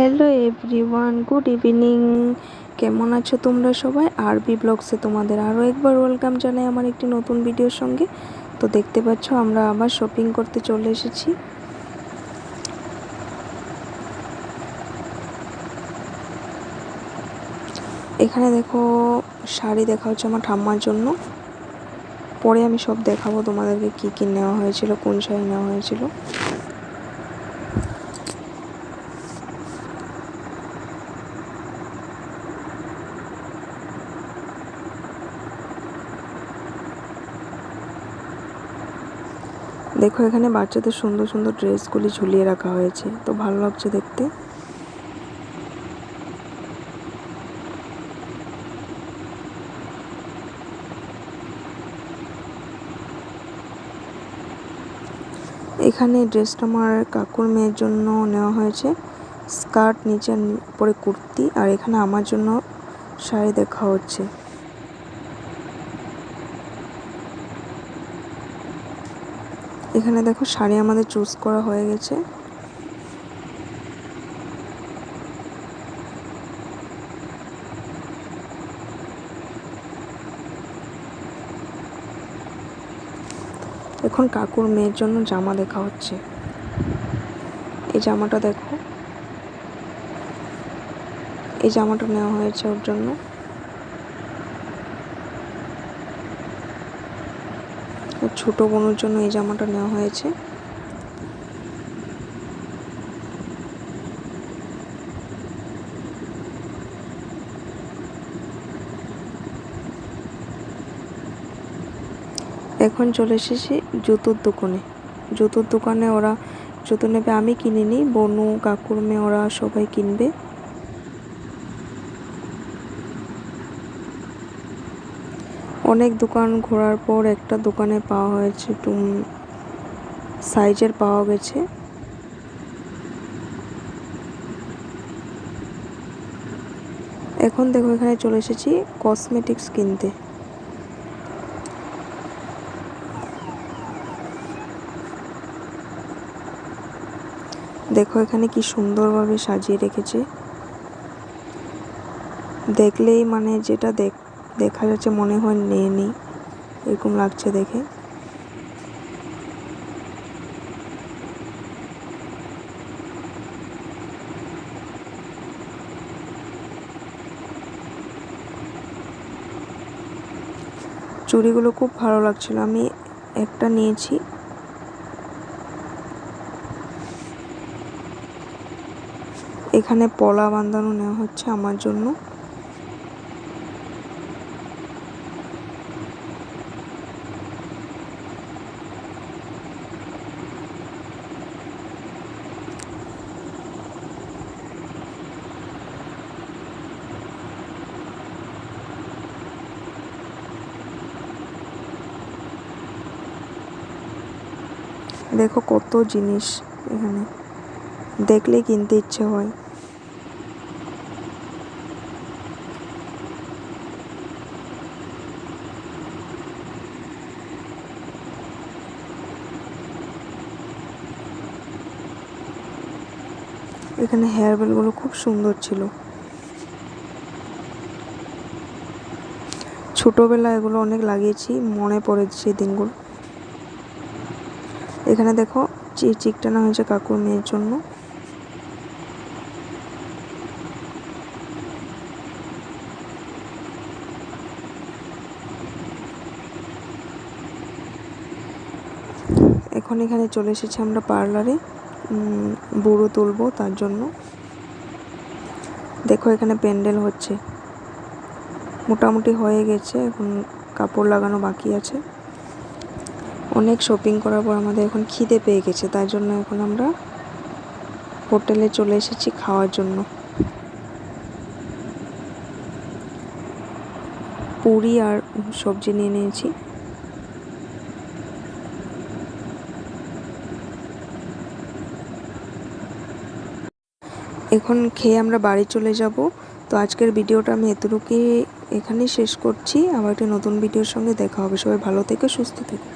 Hello everyone good evening কেমন আছো তোমরা সবাই? আরবি ব্লগসে তোমাদের আরও একবার ওয়েলকাম জানাই আমার একটি নতুন ভিডিওর সঙ্গে। তো দেখতে পাচ্ছ, আমরা আবার শপিং করতে চলে এসেছি। এখানে দেখো, শাড়ি দেখা হচ্ছে আমার ঠাম্মার জন্য। পরে আমি সব দেখাবো তোমাদেরকে কি কি নেওয়া হয়েছিল, কোন শাড়ি নেওয়া হয়েছিল। দেখো, এখানে বাচ্চাদের সুন্দর সুন্দর ড্রেসগুলি ঝুলিয়ে রাখা হয়েছে। তো ভালো লাগছে দেখতে। এখানে ড্রেসটা আমার কাকুর মেয়ের জন্য নেওয়া হয়েছে। স্কার্ট নিচে পরে কুর্তি, আর এখানে আমার জন্য শাড়ি দেখা হচ্ছে। এখানে দেখো শাড়ি আমাদের চুজ করা হয়ে গেছে। এখন কাকুর মেয়ের জন্য জামা দেখা হচ্ছে। এই জামাটা দেখো। এই জামাটা নেওয়া হয়েছে ওর জন্য। ছোট বোনের জন্য এই জামাটা নেওয়া হয়েছে। এখন চলে এসেছি জুতোর দোকানে। জুতোর দোকানে ওরা জুতো নেবে, আমি কিনিনি বনু, কাকুর মেয়ে, ওরা সবাই কিনবে। অনেক দোকান ঘোরার পর একটা দোকানে পাওয়া হয়েছে একটু সাইজের পাওয়া গেছে। এখন দেখো এখানে চলে এসেছি কসমেটিক্স কিনতে। দেখো এখানে কি সুন্দরভাবে সাজিয়ে রেখেছে। দেখলেই মানে যেটা দেখ দেখা যাচ্ছে মনে হয় নিয়ে নেই। এরকম লাগছে দেখে। চুড়িগুলো খুব ভালো লাগছিল। আমি একটা নিয়েছি। এখানে পলা বাঁধানো নেওয়া হচ্ছে আমার জন্য। দেখো কত জিনিস এখানে। দেখলেই কিনতে ইচ্ছে হয়। এখানে হেয়ার খুব সুন্দর ছিল। ছোটোবেলা এগুলো অনেক লাগিয়েছি, মনে পড়ে সেই দিনগুলো। এখানে দেখো চিকটানা হয়েছে কাকুর মেয়ের জন্য। এখন এখানে চলে এসেছি আমরা পার্লারে। বুড়ো তুলবো তার জন্য। দেখো এখানে প্যান্ডেল হচ্ছে। মোটামুটি হয়ে গেছে, এখন কাপড় লাগানো বাকি আছে। অনেক শপিং করার পর আমাদের এখন খিদে পেয়ে গেছে তাই জন্য এখন আমরা হোটেলে চলে এসেছি খাওয়ার জন্য। পুরি আর সবজি নিয়ে নিয়েছি। এখন খেয়ে আমরা বাড়ি চলে যাব। তো আজকের ভিডিওটা আমি এতটুকুই এখানেই শেষ করছি। আবার একটা নতুন ভিডিওর সঙ্গে দেখা হবে। সবাই ভালো থেকে, সুস্থ থেকো।